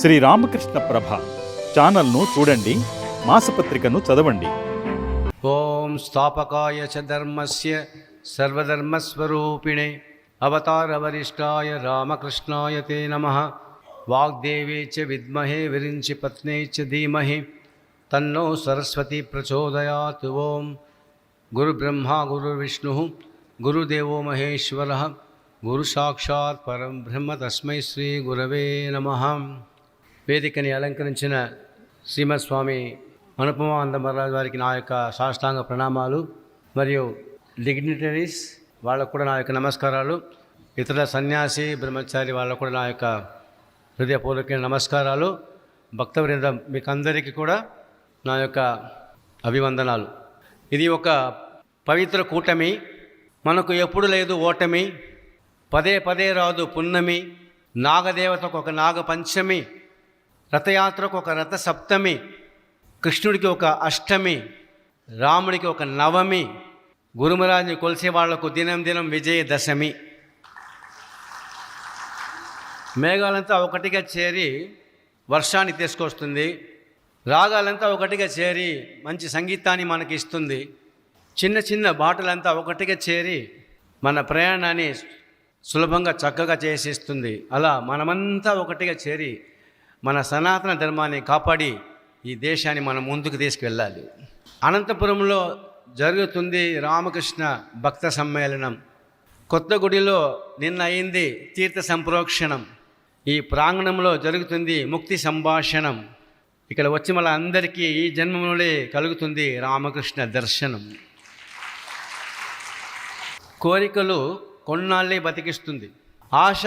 శ్రీ రామకృష్ణ ప్రభ ఛానల్ను చూడండి మాసపత్రికను చదవండి. ఓం స్థాపకాయ చ ధర్మస్య సర్వధర్మస్వరూపిణే అవతారవరిష్టాయ రామకృష్ణాయ తే నమ. వాగ్దేవే చ విద్మహే విరించి పత్నే చ ధీమహి. తన్నో సరస్వతి ప్రచోదయాత్. ఓం గురుబ్రహ్మ గురుర్విష్ణు గురుదేవో మహేశ్వర. గురుసాక్షాత్ పరం బ్రహ్మ తస్మై శ్రీ గురవే నమ. వేదికని అలంకరించిన శ్రీమద్ స్వామి అనుపమానందమరాజు వారికి నా యొక్క సాష్టాంగ ప్రణామాలు మరియు డిగ్నిటరీస్ వాళ్ళకు కూడా నా యొక్క నమస్కారాలు. ఇతర సన్యాసి బ్రహ్మచారి వాళ్ళకు కూడా నా యొక్క హృదయపూర్వక నమస్కారాలు. భక్తవృందం మీకు అందరికీ కూడా నా యొక్క అభివందనాలు. ఇది ఒక పవిత్ర కూటమి. మనకు ఎప్పుడు లేదు ఓటమి. పదే పదే రాదు పున్నమి. నాగదేవతకు ఒక నాగ పంచమి రథయాత్రకు ఒక రథ సప్తమి కృష్ణుడికి ఒక అష్టమి రాముడికి ఒక నవమి గురుమరాజుని కొలిసే వాళ్ళకు దినం దినం విజయదశమి. మేఘాలంతా ఒకటిగా చేరి వర్షాన్ని తీసుకొస్తుంది. రాగాలంతా ఒకటిగా చేరి మంచి సంగీతాన్ని మనకి ఇస్తుంది. చిన్న చిన్న బాటలంతా ఒకటిగా చేరి మన ప్రయాణాన్ని సులభంగా చక్కగా చేసిస్తుంది. అలా మనమంతా ఒకటిగా చేరి మన సనాతన ధర్మాన్ని కాపాడి ఈ దేశాన్ని మనం ముందుకు తీసుకువెళ్ళాలి అనంతపురంలో జరుగుతుంది రామకృష్ణ భక్త సమ్మేళనం. కొత్తగుడిలో నిన్న అయింది తీర్థ సంప్రోక్షణం. ఈ ప్రాంగణంలో జరుగుతుంది ముక్తి సంభాషణం. ఇక్కడ వచ్చి మన అందరికీ ఈ జన్మలోనే కలుగుతుంది రామకృష్ణ దర్శనం. కోరికలు కొన్నాళ్ళే బతికిస్తుంది. ఆశ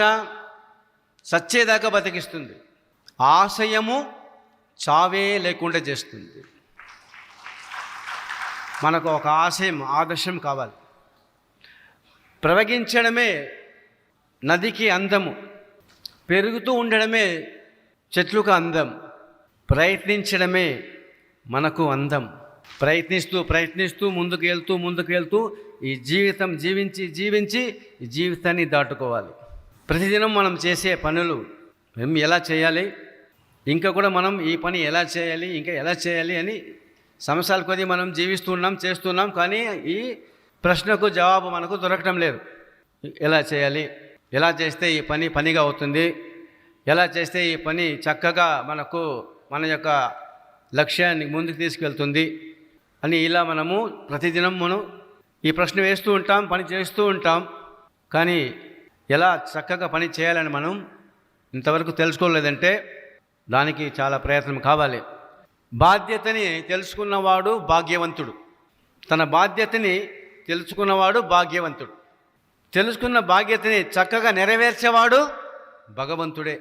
సచ్చేదాకా బతికిస్తుంది. ఆశయము చావే లేకుండా చేస్తుంది. మనకు ఒక ఆశయం ఆదర్శం కావాలి. ప్రవగించడమే నదికి అందము. పెరుగుతూ ఉండడమే చెట్లకు అందం. ప్రయత్నించడమే మనకు అందం. ప్రయత్నిస్తూ ప్రయత్నిస్తూ ముందుకు వెళ్తూ ముందుకు వెళ్తూ ఈ జీవితం జీవించి జీవించి ఈ జీవితాన్ని దాటుకోవాలి. ప్రతిదినం మనం చేసే పనులు మేము ఎలా చేయాలి? ఇంకా కూడా మనం ఈ పని ఎలా చేయాలి ఇంకా ఎలా చేయాలి అని సంవత్సరాల కొద్దీ మనం జీవిస్తున్నాం చేస్తున్నాం కానీ ఈ ప్రశ్నకు జవాబు మనకు దొరకటం లేదు. ఎలా చేయాలి? ఎలా చేస్తే ఈ పని పనిగా అవుతుంది? ఎలా చేస్తే ఈ పని చక్కగా మనకు మన యొక్క లక్ష్యాన్ని ముందుకు తీసుకెళ్తుంది అని ఇలా మనము ప్రతిదినం మనం ఈ ప్రశ్న వేస్తూ ఉంటాం పని చేస్తూ ఉంటాం. కానీ ఎలా చక్కగా పని చేయాలని మనం ఇంతవరకు తెలుసుకోలేదంటే దానికి చాలా ప్రయత్నం కావాలి. బాధ్యతని తెలుసుకున్నవాడు భాగ్యవంతుడు. తన బాధ్యతని తెలుసుకున్నవాడు భాగ్యవంతుడు. తెలుసుకున్న బాధ్యతని చక్కగా నెరవేర్చేవాడు భగవంతుడే.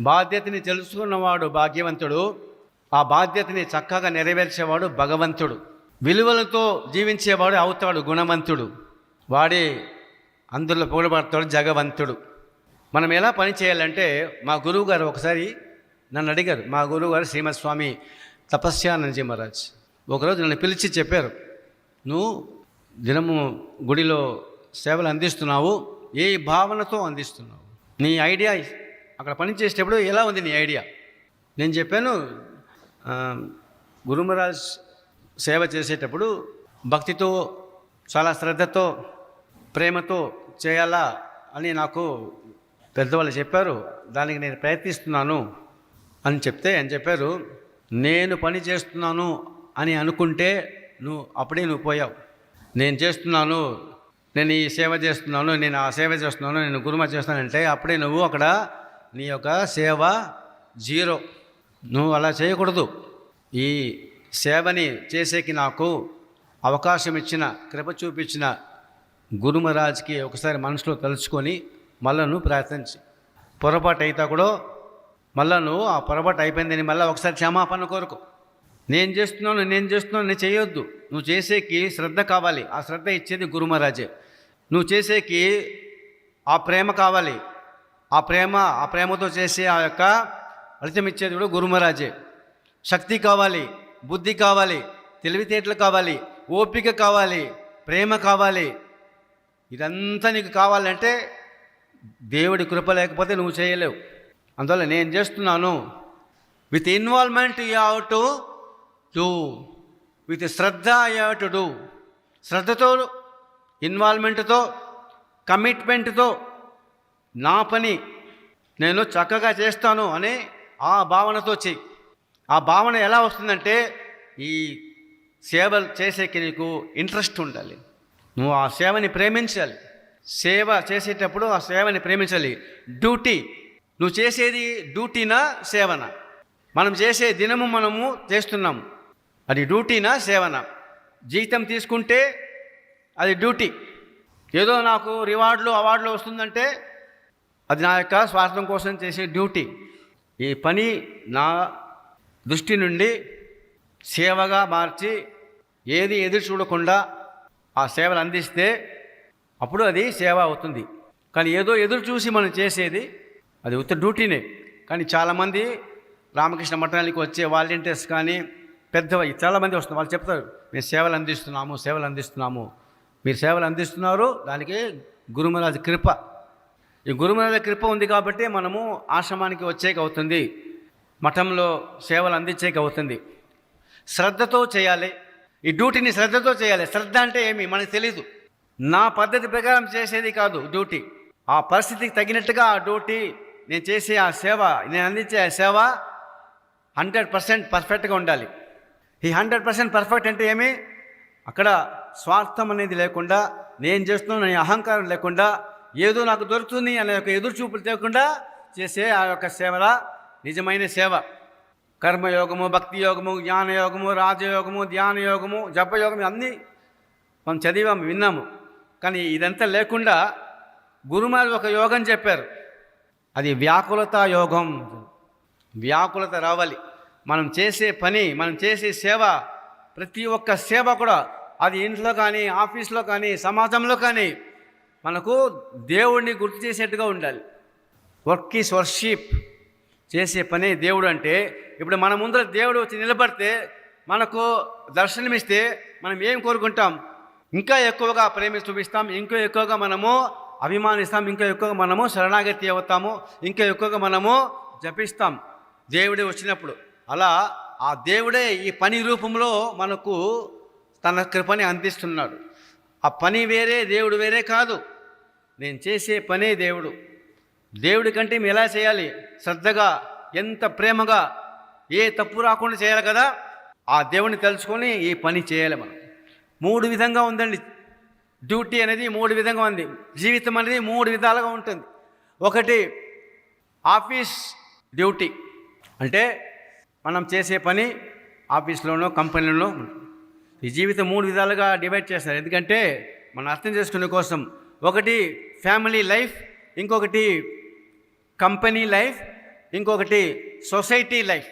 బాధ్యతని తెలుసుకున్నవాడు భాగ్యవంతుడు ఆ బాధ్యతని చక్కగా నెరవేర్చేవాడు భగవంతుడు. విలువలతో జీవించేవాడు అవుతాడు గుణవంతుడు. వాడే అందులో పొగడబడతాడు జగవంతుడు. మనం ఎలా పని చేయాలంటే మా గురువు గారు ఒకసారి నన్ను అడిగారు మా గురువు గారు శ్రీమద్ స్వామి తపస్యానందజీ మహారాజ్. ఒకరోజు నన్ను పిలిచి చెప్పారు నువ్వు దినము గుడిలో సేవలు అందిస్తున్నావు ఏ భావనతో అందిస్తున్నావు? నీ ఐడియా అక్కడ పని చేసేటప్పుడు ఎలా ఉంది నీ ఐడియా? నేను చెప్పాను ఆ, గురుమరాజ్ సేవ చేసేటప్పుడు భక్తితో చాలా శ్రద్ధతో ప్రేమతో చేయాలా అని నాకు పెద్దవాళ్ళు చెప్పారు. దానికి నేను ప్రయత్నిస్తున్నాను. అని చెప్తే అని చెప్పారు నేను పని చేస్తున్నాను అని అనుకుంటే నువ్వు అప్పుడే నువ్వు పోయావు. నేను చేస్తున్నాను నేను ఈ సేవ చేస్తున్నాను నేను ఆ సేవ చేస్తున్నాను నేను గురుమ చేస్తున్నానంటే అప్పుడే నువ్వు అక్కడ నీ యొక్క సేవ జీరో. నువ్వు అలా చేయకూడదు. ఈ సేవని చేసేకి నాకు అవకాశం ఇచ్చిన కృప చూపించిన గురుమరాజ్కి ఒకసారి మనసులో తలుచుకొని మళ్ళా నువ్వు ప్రయత్నించి. పొరపాటు అయితే కూడా మళ్ళా నువ్వు ఆ పొరపాటు అయిపోయిందని మళ్ళీ ఒకసారి క్షమాపణ కోరుకు. నేను చేస్తున్నాను నేను చేస్తున్నాను నేను చేయొద్దు. నువ్వు చేసేకి శ్రద్ధ కావాలి. ఆ శ్రద్ధ ఇచ్చేది గురుమహారాజే. నువ్వు చేసేకి ఆ ప్రేమ కావాలి. ఆ ప్రేమ ఆ ప్రేమతో చేసే ఆ యొక్క ఫలితం ఇచ్చేది కూడా గురుమహారాజే. శక్తి కావాలి బుద్ధి కావాలి తెలివితేటలు కావాలి ఓపిక కావాలి ప్రేమ కావాలి. ఇదంతా నీకు కావాలంటే దేవుడి కృప లేకపోతే నువ్వు చేయలేవు. అందువల్ల నేను చేస్తున్నాను. With involvement you have to do with Shraddha you have to do శ్రద్ధతో ఇన్వాల్వ్మెంట్తో కమిట్మెంట్తో నా పని నేను చక్కగా చేస్తాను అని ఆ భావనతో చెయ్యి ఆ భావన ఎలా వస్తుందంటే ఈ సేవలు చేసేకి నీకు ఇంట్రెస్ట్ ఉండాలి. నువ్వు ఆ సేవని ప్రేమించాలి. సేవ చేసేటప్పుడు ఆ సేవని ప్రేమించాలి. డ్యూటీ నువ్వు చేసేది డ్యూటీనా సేవనా? మనం చేసే దినము మనము చేస్తున్నాము. అది డ్యూటీనా సేవనా? జీతం తీసుకుంటే అది డ్యూటీ. ఏదో నాకు రివార్డులు అవార్డులు వస్తుందంటే అది నా యొక్క స్వార్థం కోసం చేసే డ్యూటీ. ఈ పని నా దృష్టి నుండి సేవగా మార్చి ఏది ఎదురు చూడకుండా ఆ సేవలు అందిస్తే అప్పుడు అది సేవ అవుతుంది. కానీ ఏదో ఎదురు చూసి మనం చేసేది అది ఉత్త డ్యూటీనే. కానీ చాలామంది రామకృష్ణ మఠానికి వచ్చే వాలంటీర్స్ కానీ పెద్ద చాలామంది వస్తున్నారు. వాళ్ళు చెప్తారు మేము సేవలు అందిస్తున్నాము సేవలు అందిస్తున్నాము. మీరు సేవలు అందిస్తున్నారు దానికి గురుమరాజ కృప. ఈ గురుమరాజు కృప ఉంది కాబట్టి మనము ఆశ్రమానికి వచ్చేకి అవుతుంది. మఠంలో సేవలు అందించేకి అవుతుంది. శ్రద్ధతో చేయాలి. ఈ డ్యూటీని శ్రద్ధతో చేయాలి. శ్రద్ధ అంటే ఏమి? మనకు తెలీదు. నా పద్ధతి ప్రకారం చేసేది కాదు డ్యూటీ. ఆ పరిస్థితికి తగినట్టుగా ఆ డ్యూటీ నేను చేసే ఆ సేవ నేను అందించే ఆ సేవ హండ్రెడ్ పర్సెంట్ పర్ఫెక్ట్గా ఉండాలి. ఈ హండ్రెడ్ పర్సెంట్ పర్ఫెక్ట్ అంటే ఏమి? అక్కడ స్వార్థం అనేది లేకుండా నేను చేస్తున్నాను నేను అహంకారం లేకుండా ఏదో నాకు దొరుకుతుంది అనే యొక్క ఎదురు చూపులు లేకుండా చేసే ఆ యొక్క సేవల నిజమైన సేవ. కర్మయోగము భక్తి యోగము జ్ఞానయోగము రాజయోగము ధ్యానయోగము జపయోగము అన్నీ మనం చదివాము విన్నాము. కానీ ఇదంతా లేకుండా గురుమారు ఒక యోగం చెప్పారు. అది వ్యాకులత యోగం. వ్యాకులత రావాలి. మనం చేసే పని మనం చేసే సేవ ప్రతి ఒక్క సేవ కూడా అది ఇంట్లో కానీ ఆఫీస్లో కానీ సమాజంలో కానీ మనకు దేవుడిని గుర్తు చేసేట్టుగా ఉండాలి. Work is worship. చేసే పని దేవుడు అంటే ఇప్పుడు మన ముందర దేవుడు వచ్చి నిలబడితే మనకు దర్శనమిస్తే మనం ఏం కోరుకుంటాం? ఇంకా ఎక్కువగా ప్రేమ చూపిస్తాం ఇంకా ఎక్కువగా మనము అభిమానిస్తాం ఇంకా ఎక్కువగా మనము శరణాగతి అవుతాము. ఇంకా ఎక్కువగా మనము జపిస్తాం. దేవుడే వచ్చినప్పుడు. అలా ఆ దేవుడే ఈ పని రూపంలో మనకు తన కృపని అందిస్తున్నాడు. ఆ పని వేరే దేవుడు వేరే కాదు. నేను చేసే పనే దేవుడు. దేవుడి కంటే మేము ఎలా చేయాలి? శ్రద్ధగా ఎంత ప్రేమగా ఏ తప్పు రాకుండా చేయాలి కదా? ఆ దేవుని తెలుసుకొని ఈ పని చేయాలి మనం. మూడు విధంగా ఉందండి. డ్యూటీ అనేది మూడు విధంగా ఉంది. జీవితం అనేది మూడు విధాలుగా ఉంటుంది. ఒకటి ఆఫీస్ డ్యూటీ. అంటే మనం చేసే పని ఆఫీస్లోనో కంపెనీలోనో ఈ జీవితం మూడు విధాలుగా డివైడ్ చేస్తారు. ఎందుకంటే మనం అర్థం చేసుకునే కోసం ఒకటి ఫ్యామిలీ లైఫ్ ఇంకొకటి కంపెనీ లైఫ్ ఇంకొకటి సొసైటీ లైఫ్.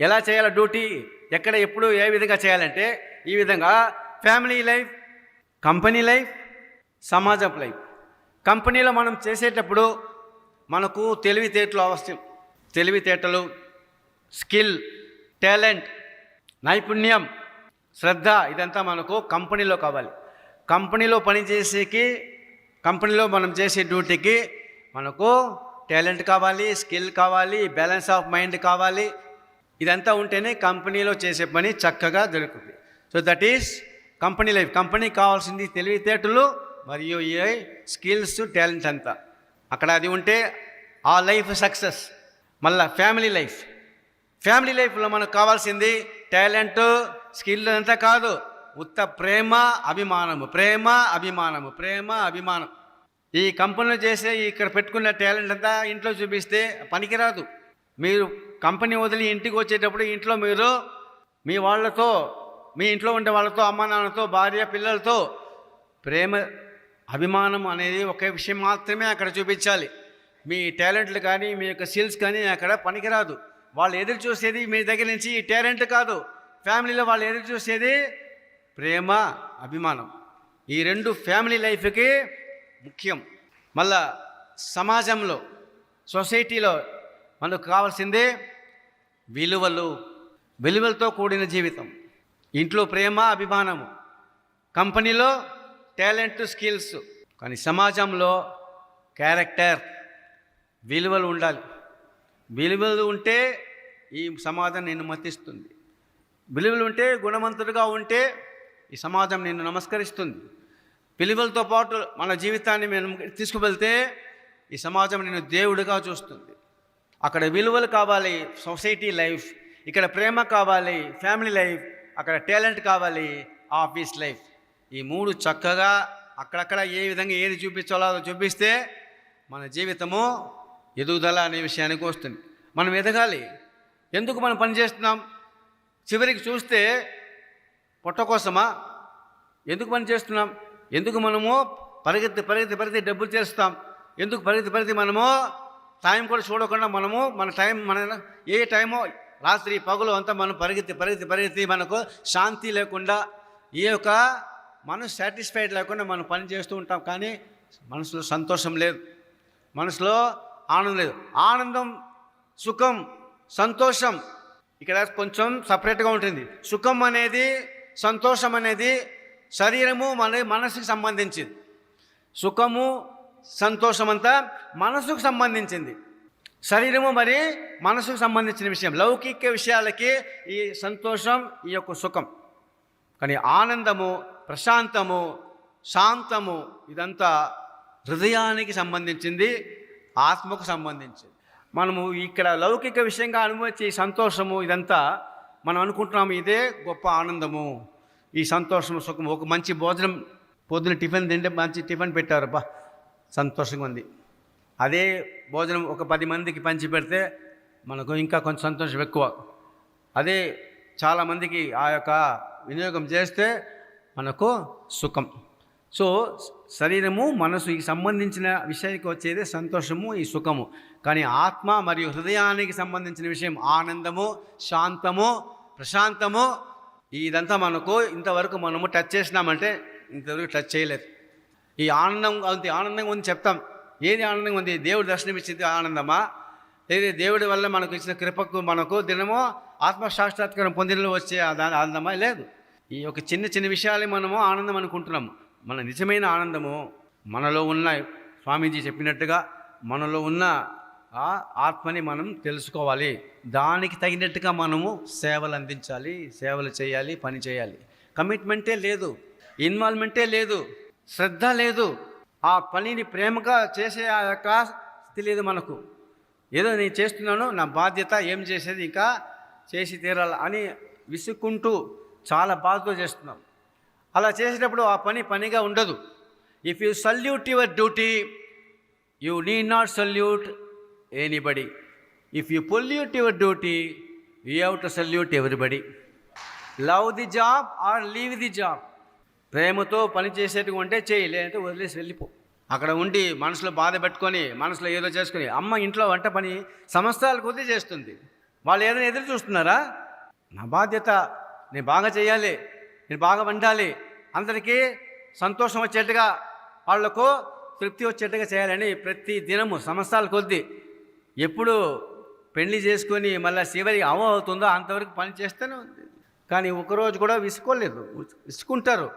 ఎలా చేయాలి డ్యూటీ? ఎక్కడ ఎప్పుడు ఏ విధంగా చేయాలంటే ఈ విధంగా ఫ్యామిలీ లైఫ్ కంపెనీ లైఫ్ సమాజపు లైఫ్. కంపెనీలో మనం చేసేటప్పుడు మనకు తెలివితేటలు అవసరం. తెలివితేటలు స్కిల్ టాలెంట్ నైపుణ్యం శ్రద్ధ ఇదంతా మనకు కంపెనీలో కావాలి. కంపెనీలో పనిచేసేకి కంపెనీలో మనం చేసే డ్యూటీకి మనకు టాలెంట్ కావాలి స్కిల్ కావాలి బ్యాలెన్స్ ఆఫ్ మైండ్ కావాలి. ఇదంతా ఉంటేనే కంపెనీలో చేసే పని చక్కగా దొరుకుతుంది so that is company life కంపెనీకి కావాల్సింది తెలివితేటలు మరియు ఏ స్కిల్స్ టాలెంట్ అంతా. అక్కడ అది ఉంటే ఆ లైఫ్ సక్సెస్ మళ్ళా ఫ్యామిలీ లైఫ్. ఫ్యామిలీ లైఫ్లో మనకు కావాల్సింది టాలెంట్ స్కిల్ అంతా కాదు. ఉత్త ప్రేమ అభిమానము ప్రేమ అభిమానము ప్రేమ అభిమానం. ఈ కంపెనీలో చేసే ఇక్కడ పెట్టుకున్న టాలెంట్ అంతా ఇంట్లో చూపిస్తే పనికిరాదు. మీరు కంపెనీ వదిలి ఇంటికి వచ్చేటప్పుడు ఇంట్లో మీరు మీ వాళ్ళతో మీ ఇంట్లో ఉండే వాళ్ళతో అమ్మ నాన్నతో భార్య పిల్లలతో ప్రేమ అభిమానం అనేది ఒకే విషయం మాత్రమే అక్కడ చూపించాలి. మీ టాలెంట్లు కానీ మీ యొక్క స్కిల్స్ కానీ అక్కడ పనికిరాదు. వాళ్ళు ఎదురు చూసేది మీ దగ్గర నుంచి ఈ టాలెంట్ కాదు. ఫ్యామిలీలో వాళ్ళు ఎదురు చూసేది ప్రేమ అభిమానం. ఈ రెండు ఫ్యామిలీ లైఫ్కి ముఖ్యం. మళ్ళా సమాజంలో సొసైటీలో మనకు కావాల్సిందే విలువలు. విలువలతో కూడిన జీవితం. ఇంట్లో ప్రేమ అభిమానము. కంపెనీలో టాలెంట్ స్కిల్స్. కానీ సమాజంలో క్యారెక్టర్ విలువలు ఉండాలి. విలువలు ఉంటే ఈ సమాజం నిన్ను మతిస్తుంది. విలువలు ఉంటే గుణవంతుడిగా ఉంటే ఈ సమాజం నిన్ను నమస్కరిస్తుంది. విలువలతో పాటు మన జీవితాన్ని మేము తీసుకువెళ్తే ఈ సమాజం నిన్ను దేవుడిగా చూస్తుంది. అక్కడ విలువలు కావాలి సొసైటీ లైఫ్. ఇక్కడ ప్రేమ కావాలి ఫ్యామిలీ లైఫ్. అక్కడ టాలెంట్ కావాలి ఆఫీస్ లైఫ్. ఈ మూడు చక్కగా అక్కడక్కడ ఏ విధంగా ఏది చూపించాలో చూపిస్తే మన జీవితము ఎదుగుదల అనే విషయానికి వస్తుంది. మనం ఎదగాలి. ఎందుకు మనం పని చేస్తున్నాం? చివరికి చూస్తే పొట్ట కోసమా? ఎందుకు పని చేస్తున్నాం? ఎందుకు మనము పరిగెత్తి పరిగెత్తి పరిగెత్తి డబ్బులు చేస్తాం? ఎందుకు పరిగెత్తి పరిగెత్తి మనము టైం కూడా చూడకుండా మనము మన టైం మన ఏ టైమో రాత్రి పగులు అంతా మనం పరిగెత్తి పరిగెత్తి పరిగెత్తి మనకు శాంతి లేకుండా ఈ యొక్క మనసు సాటిస్ఫైడ్ లేకుండా మనం పని చేస్తూ ఉంటాం. కానీ మనసులో సంతోషం లేదు. మనసులో ఆనందం లేదు. ఆనందం సుఖం సంతోషం ఇక్కడ కొంచెం సపరేట్గా ఉంటుంది. సుఖం అనేది సంతోషం అనేది శరీరము మన మనసుకు సంబంధించింది. సుఖము సంతోషం అంతా మనసుకు సంబంధించింది. శరీరము మరి మనసుకు సంబంధించిన విషయం లౌకిక విషయాలకి ఈ సంతోషం ఈ యొక్క సుఖం. కానీ ఆనందము ప్రశాంతము శాంతము ఇదంతా హృదయానికి సంబంధించింది ఆత్మకు సంబంధించింది. మనము ఇక్కడ లౌకిక విషయంగా అనుభవించే ఈ సంతోషము ఇదంతా మనం అనుకుంటున్నాము ఇదే గొప్ప ఆనందము. ఈ సంతోషము సుఖము ఒక మంచి భోజనం పొద్దున టిఫిన్ తింటే మంచి టిఫిన్ పెట్టారు బా సంతోషంగా ఉంది. అదే భోజనం ఒక పది మందికి పంచి పెడితే మనకు ఇంకా కొంచెం సంతోషం ఎక్కువ. అదే చాలామందికి ఆ యొక్క వినియోగం చేస్తే మనకు సుఖం. సో శరీరము మనసు ఈ సంబంధించిన విషయానికి వచ్చేది సంతోషము ఈ సుఖము. కానీ ఆత్మ మరియు హృదయానికి సంబంధించిన విషయం ఆనందము శాంతము ప్రశాంతము ఇదంతా మనకు ఇంతవరకు మనము టచ్ చేసినామంటే ఇంతవరకు టచ్ చేయలేదు. ఈ ఆనందం అంత ఆనందంగా ఉంది చెప్తాం. ఏది ఆనందంగా ఉంది? దేవుడు దర్శనమిచ్చింది ఆనందమా? లేదా దేవుడి వల్ల మనకు ఇచ్చిన కృపకు మనకు దినమో ఆత్మ పొందినలో వచ్చే దాని ఆనందమా? లేదు. ఈ యొక్క చిన్న చిన్న విషయాలే మనము ఆనందం అనుకుంటున్నాము. మన నిజమైన ఆనందము మనలో ఉన్న స్వామీజీ చెప్పినట్టుగా మనలో ఉన్న ఆ ఆత్మని మనం తెలుసుకోవాలి. దానికి తగినట్టుగా మనము సేవలు అందించాలి సేవలు చేయాలి పని చేయాలి. కమిట్మెంటే లేదు. ఇన్వాల్వ్మెంటే లేదు. శ్రద్ధ లేదు. ఆ పనిని ప్రేమగా చేసే ఆ యొక్క స్థితి లేదు మనకు. ఏదో నేను చేస్తున్నాను నా బాధ్యత ఏం చేసేది ఇంకా చేసి తీరాలి అని విసుక్కుంటూ చాలా బాధతో చేస్తున్నాం. అలా చేసేటప్పుడు ఆ పని పనిగా ఉండదు. If you salute your duty you need not salute anybody if you pollute your duty you have to salute everybody love the job or leave the job ప్రేమతో పనిచేసేట్టుగా ఉంటే చేయి లేదంటే వదిలేసి వెళ్ళిపో. అక్కడ ఉండి మనసులో బాధ పెట్టుకొని మనసులో ఏదో చేసుకొని అమ్మ ఇంట్లో వంట పని సంవత్సరాల కొద్దీ చేస్తుంది. వాళ్ళు ఏదైనా ఎదురు చూస్తున్నారా? నా బాధ్యత నేను బాగా చేయాలి నేను బాగా వండాలి. అందరికీ సంతోషం వచ్చేట్టుగా వాళ్ళకు తృప్తి వచ్చేట్టుగా చేయాలని ప్రతి దినము సంవత్సరాల కొద్దీ ఎప్పుడు పెళ్ళి చేసుకొని మళ్ళీ చివరికి అవ అవుతుందో అంతవరకు పని చేస్తూనే ఉంది. కానీ ఒకరోజు కూడా విసుకోలేదు విసుకుంటారు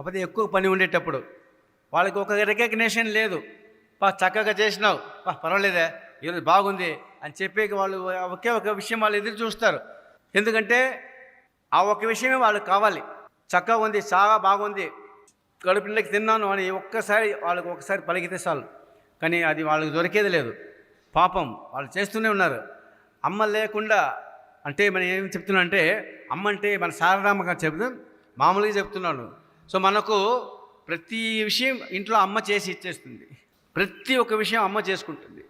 కాకపోతే ఎక్కువ పని ఉండేటప్పుడు. వాళ్ళకి ఒక రికగ్నేషన్ లేదు. పా చక్కగా చేసినావు. పా పర్వాలేదే. ఈరోజు బాగుంది అని చెప్పే వాళ్ళు ఒకే ఒక విషయం వాళ్ళు ఎదురు చూస్తారు. ఎందుకంటే ఆ ఒక విషయమే వాళ్ళకి కావాలి. చక్కగా ఉంది చాలా బాగుంది. కడుపులోకి తిన్నాను అని ఒక్కసారి వాళ్ళకి ఒకసారి పలికితే చాలు. కానీ అది వాళ్ళకి దొరికేది లేదు. పాపం వాళ్ళు చేస్తూనే ఉన్నారు. అమ్మ లేకుండా అంటే మనం ఏం చెప్తున్నా అంటే అమ్మ అంటే మన శారదామ్మగా చెప్తూ మామూలుగా చెప్తున్నాను. సో మనకు ప్రతి విషయం ఇంట్లో అమ్మ చేసి ఇచ్చేస్తుంది. ప్రతి ఒక్క విషయం అమ్మ చేసుకుంటుంది.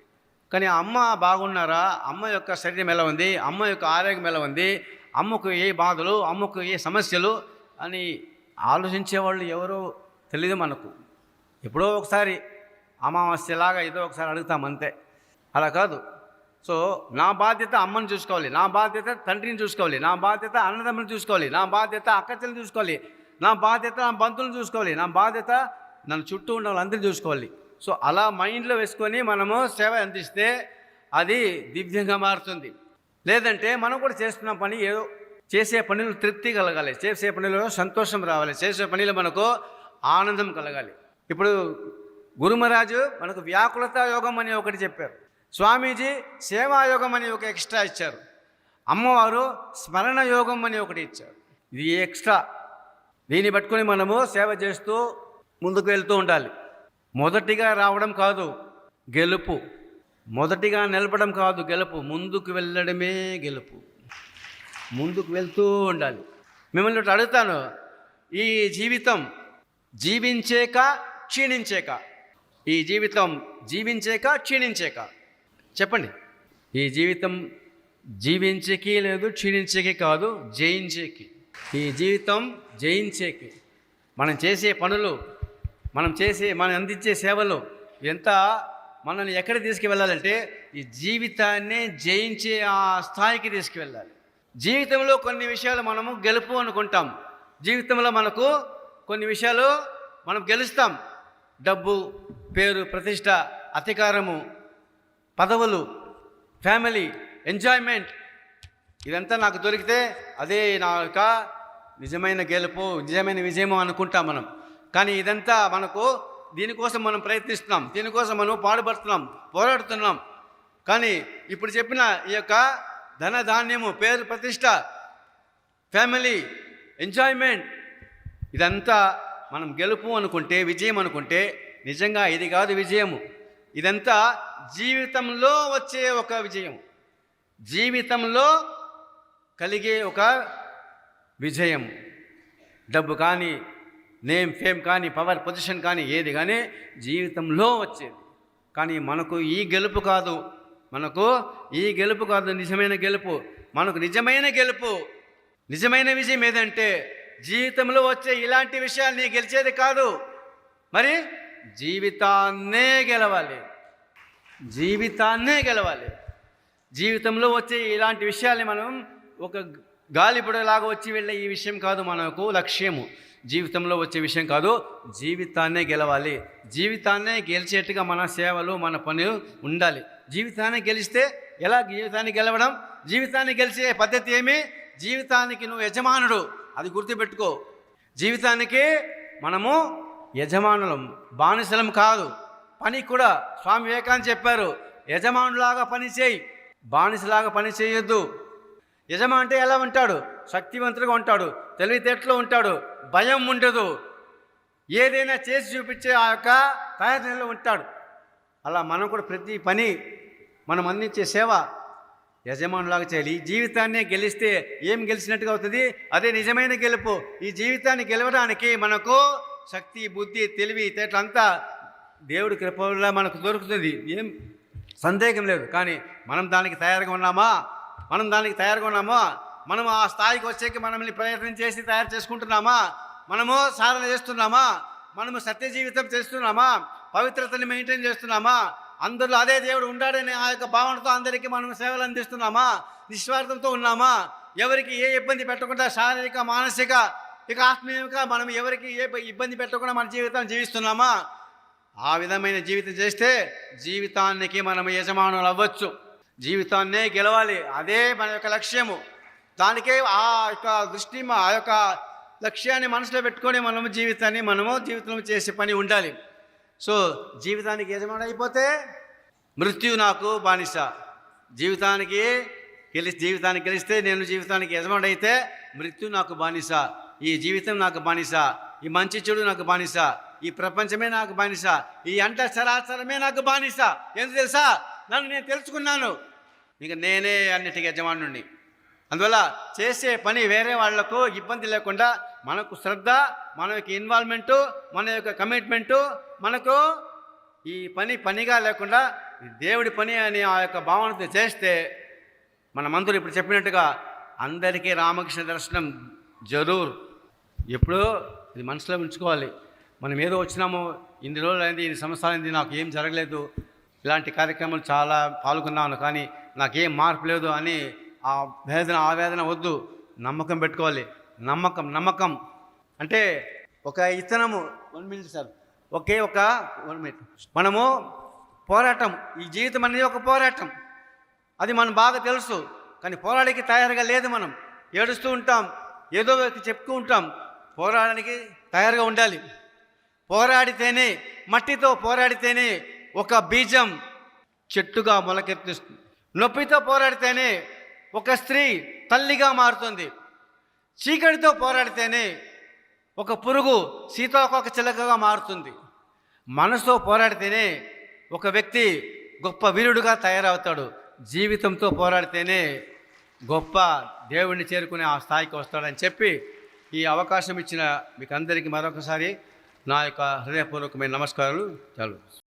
కానీ అమ్మ బాగున్నారా? అమ్మ యొక్క శరీరం ఎలా ఉంది? అమ్మ యొక్క ఆరోగ్యం ఎలా ఉంది? అమ్మకు ఏ బాధలు? అమ్మకు ఏ సమస్యలు? అని ఆలోచించే వాళ్ళు ఎవరో తెలియదు మనకు. ఎప్పుడో ఒకసారి అమావాస్యలాగా ఏదో ఒకసారి అడుగుతాం అంతే. అలా కాదు. సో నా బాధ్యత అమ్మని చూసుకోవాలి. నా బాధ్యత తండ్రిని చూసుకోవాలి. నా బాధ్యత అన్నదమ్ముని చూసుకోవాలి. నా బాధ్యత అక్కచెల్ని చూసుకోవాలి. నా బాధ్యత నా బంధువులను చూసుకోవాలి. నా బాధ్యత నన్ను చుట్టూ ఉన్న వాళ్ళందరినీ చూసుకోవాలి. సో అలా మైండ్లో వేసుకొని మనము సేవ అందిస్తే అది దివ్యంగా మారుతుంది. లేదంటే మనం కూడా చేస్తున్న పని ఏదో చేసే పనిలో తృప్తి కలగాలి. చేసే పనిలో సంతోషం రావాలి. చేసే పనిలో మనకు ఆనందం కలగాలి. ఇప్పుడు గురుమరాజు మనకు వ్యాకులత యోగం అని ఒకటి చెప్పారు. స్వామీజీ సేవాయోగం అని ఒక ఎక్స్ట్రా ఇచ్చారు. అమ్మవారు స్మరణ యోగం అని ఒకటి ఇచ్చారు. ఇది ఎక్స్ట్రా. దీన్ని పట్టుకొని మనము సేవ చేస్తూ ముందుకు వెళ్తూ ఉండాలి. మొదటిగా రావడం కాదు గెలుపు. మొదటిగా నిలపడం కాదు గెలుపు. ముందుకు వెళ్ళడమే గెలుపు. ముందుకు వెళ్తూ ఉండాలి. మిమ్మల్ని అడుగుతాను. ఈ జీవితం జీవించేక క్షీణించేక? ఈ జీవితం జీవించేక క్షీణించేక? చెప్పండి. ఈ జీవితం జీవించేకి లేదు క్షీణించేకి కాదు జయించేకి. ఈ జీవితం జయించేకి. మనం చేసే పనులు మనం చేసే మనం అందించే సేవలు ఎంత మనల్ని ఎక్కడ తీసుకువెళ్ళాలంటే ఈ జీవితాన్ని జయించే ఆ స్థాయికి తీసుకువెళ్ళాలి. జీవితంలో కొన్ని విషయాలు మనము గెలుపు అనుకుంటాం. జీవితంలో మనకు కొన్ని విషయాలు మనం గెలుస్తాం. డబ్బు పేరు ప్రతిష్ట అధికారము పదవులు ఫ్యామిలీ ఎంజాయ్మెంట్ ఇదంతా నాకు దొరికితే అదే నా యొక్క నిజమైన గెలుపు నిజమైన విజయము అనుకుంటాం మనం. కానీ ఇదంతా మనకు దీనికోసం మనం ప్రయత్నిస్తున్నాం. దీనికోసం మనం పాడుపడుతున్నాం పోరాడుతున్నాం. కానీ ఇప్పుడు చెప్పిన ఈ యొక్క ధన ధాన్యము పేరు ప్రతిష్ట ఫ్యామిలీ ఎంజాయ్మెంట్ ఇదంతా మనం గెలుపు అనుకుంటే విజయం అనుకుంటే నిజంగా ఇది కాదు విజయము. ఇదంతా జీవితంలో వచ్చే ఒక విజయం జీవితంలో కలిగే ఒక విజయం. డబ్బు కానీ నేమ్ ఫేమ్ కానీ పవర్ పొజిషన్ కానీ ఏది కానీ జీవితంలో వచ్చేది. కానీ మనకు ఈ గెలుపు కాదు. మనకు ఈ గెలుపు కాదు. నిజమైన గెలుపు. మనకు నిజమైన గెలుపు. నిజమైన విజయం ఏదంటే జీవితంలో వచ్చే ఇలాంటి విషయాలు నీ గెలిచేది కాదు. మరి జీవితాన్నే గెలవాలి. జీవితాన్నే గెలవాలి. జీవితంలో వచ్చే ఇలాంటి విషయాల్ని మనం ఒక గాలిపడేలాగా వచ్చి వెళ్ళే ఈ విషయం కాదు మనకు లక్ష్యము. జీవితంలో వచ్చే విషయం కాదు జీవితాన్నే గెలవాలి. జీవితాన్నే గెలిచేట్టుగా మన సేవలు మన పనులు ఉండాలి. జీవితాన్ని గెలిస్తే ఎలా జీవితాన్ని గెలవడం? జీవితాన్ని గెలిచే పద్ధతి ఏమి? జీవితానికి నువ్వు యజమానుడు. అది గుర్తుపెట్టుకో. జీవితానికి మనము యజమానులం బానిసలం కాదు. పని కూడా స్వామి వివేకానంద చెప్పారు. యజమానులాగా పని చేయి. బానిసలాగా పని చేయొద్దు. యజమా అంటే ఎలా ఉంటాడు? శక్తివంతుడిగా ఉంటాడు. తెలివితేటలో ఉంటాడు. భయం ఉండదు. ఏదైనా చేసి చూపించే ఆ యొక్క తయారీలో ఉంటాడు. అలా మనం కూడా ప్రతి పని మనం అందించే సేవ యజమానులాగా చేయాలి. ఈ జీవితాన్ని గెలిస్తే ఏం గెలిచినట్టుగా అవుతుంది? అదే నిజమైన గెలుపు. ఈ జీవితాన్ని గెలవడానికి మనకు శక్తి బుద్ధి తెలివి తేటలంతా దేవుడి కృప వల్ల మనకు దొరుకుతుంది. ఏం సందేహం లేదు. కానీ మనం దానికి తయారుగా ఉన్నామా? మనం దానికి తయారుగా ఉన్నామో? మనం ఆ స్థాయికి వచ్చేకి మనల్ని ప్రయత్నం చేసి తయారు చేసుకుంటున్నామా? మనము సాధన చేస్తున్నామా? మనము సత్య జీవితం చేస్తున్నామా? పవిత్రతని మెయింటైన్ చేస్తున్నామా? అందరిలో అదే దేవుడు ఉండాడనే ఆ యొక్క భావనతో అందరికీ మనం సేవలు అందిస్తున్నామా? నిస్వార్థంతో ఉన్నామా? ఎవరికి ఏ ఇబ్బంది పెట్టకుండా శారీరక మానసిక ఇక ఆత్మీయంగా మనం ఎవరికి ఏ ఇబ్బంది పెట్టకుండా మన జీవితం జీవిస్తున్నామా? ఆ విధమైన జీవితం చేస్తే జీవితానికి మనం యజమానులు అవ్వచ్చు. జీవితాన్నే గెలవాలి. అదే మన యొక్క లక్ష్యము. దానికే ఆ యొక్క దృష్టి ఆ యొక్క లక్ష్యాన్ని మనసులో పెట్టుకొని మనము జీవితాన్ని మనము జీవితంలో చేసే పని ఉండాలి. సో జీవితానికి యజమాని అయిపోతే మృత్యు నాకు బానిస. జీవితానికి గెలి జీవితానికి గెలిస్తే నేను జీవితానికి యజమాని అయితే మృత్యు నాకు బానిస. ఈ జీవితం నాకు బానిస. ఈ మంచి చెడు నాకు బానిస. ఈ ప్రపంచమే నాకు బానిస. ఈ అంట చరాచరమే నాకు బానిస. ఎందుకు తెలుసా? నన్ను నేను తెలుసుకున్నాను. ఇక నేనే అన్నిటికీ యజమానుండి అందువల్ల చేసే పని వేరే వాళ్ళకు ఇబ్బంది లేకుండా మనకు శ్రద్ధ మన యొక్క ఇన్వాల్వ్మెంటు మన యొక్క కమిట్మెంటు మనకు ఈ పని పనిగా లేకుండా దేవుడి పని అని ఆ యొక్క భావనతో చేస్తే మన మంత్రులు ఇప్పుడు చెప్పినట్టుగా అందరికీ రామకృష్ణ దర్శనం జరూర్. ఎప్పుడో ఇది మనసులో ఉంచుకోవాలి. మనం ఏదో వచ్చినామో ఇన్ని రోజులు అయింది ఇన్ని సంవత్సరాలు అయింది నాకు ఏం జరగలేదు. ఇలాంటి కార్యక్రమాలు చాలా పాల్గొన్నాను. కానీ నాకేం మార్పు లేదు అని ఆ వేదన ఆవేదన వద్దు. నమ్మకం పెట్టుకోవాలి. నమ్మకం నమ్మకం. అంటే ఒక ఇతనము వన్ మినిట్ సార్ ఒకే ఒక వన్ మినిట్ మనము పోరాటం. ఈ జీవితం అనేది ఒక పోరాటం. అది మనం బాగా తెలుసు. కానీ పోరాడడానికి తయారుగా లేదు మనం. ఏడుస్తూ ఉంటాం. ఏదో ఒకటి చెప్తూ ఉంటాం. పోరాడడానికి తయారుగా ఉండాలి. పోరాడితేనే మట్టితో పోరాడితేనే ఒక బీజం చెట్టుగా మొలకెత్తిస్తుంది. నొప్పితో పోరాడితేనే ఒక స్త్రీ తల్లిగా మారుతుంది. చీకటితో పోరాడితేనే ఒక పురుగు సీతాకొక చిలకగా మారుతుంది. మనసుతో పోరాడితేనే ఒక వ్యక్తి గొప్ప వీరుడుగా తయారవుతాడు. జీవితంతో పోరాడితేనే గొప్ప దేవుణ్ణి చేరుకునే ఆ స్థాయికి వస్తాడని చెప్పి ఈ అవకాశం ఇచ్చిన మీకు అందరికీ మరొకసారి నా యొక్క హృదయపూర్వకమైన నమస్కారాలు. చాలు.